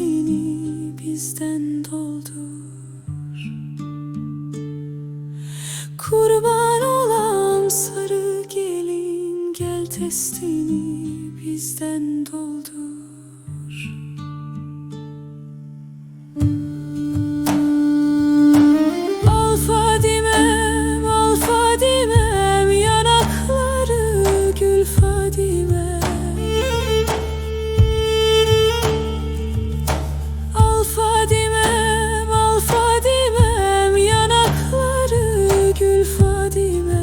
Hasretini bizden doldur. Kurban olan sarı gelin Gel testini bizden doldur. You.